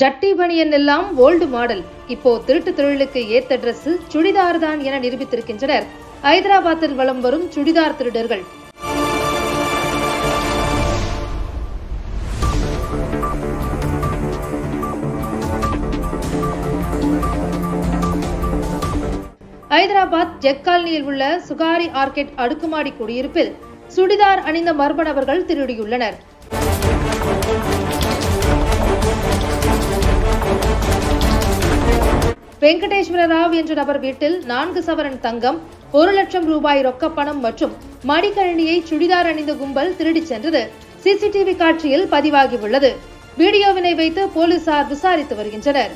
ஜட்டி பனியன் எல்லாம் ஓல்டு மாடல். இப்போ திருட்டு தொழிலுக்கு ஏத்த டிரஸ் சுடிதார் தான் என நிரூபித்திருக்கின்றனர். ஐதராபாத்தில் வலம் வரும் சுடிதார் திருடர்கள். ஐதராபாத் ஜெக் காலனியில் உள்ள சுகாரி ஆர்கெட் அடுக்குமாடி குடியிருப்பில் சுடிதார் அணிந்த மர்ம நபர்கள் திருடியுள்ளனர். வெங்கடேஸ்வர ராவ் என்ற நபர் வீட்டில் நான்கு சவரன் தங்கம் ஒரு லட்சம் ரூபாய் ரொக்கப்பணம் மற்றும் மடிக்கணினியை சுடிதார் அணிந்த கும்பல் திருடிச் சென்றது. சிசிடிவி காட்சியில் பதிவாகியுள்ளது. வீடியோவினை வைத்து போலீசார் விசாரித்து வருகின்றனர்.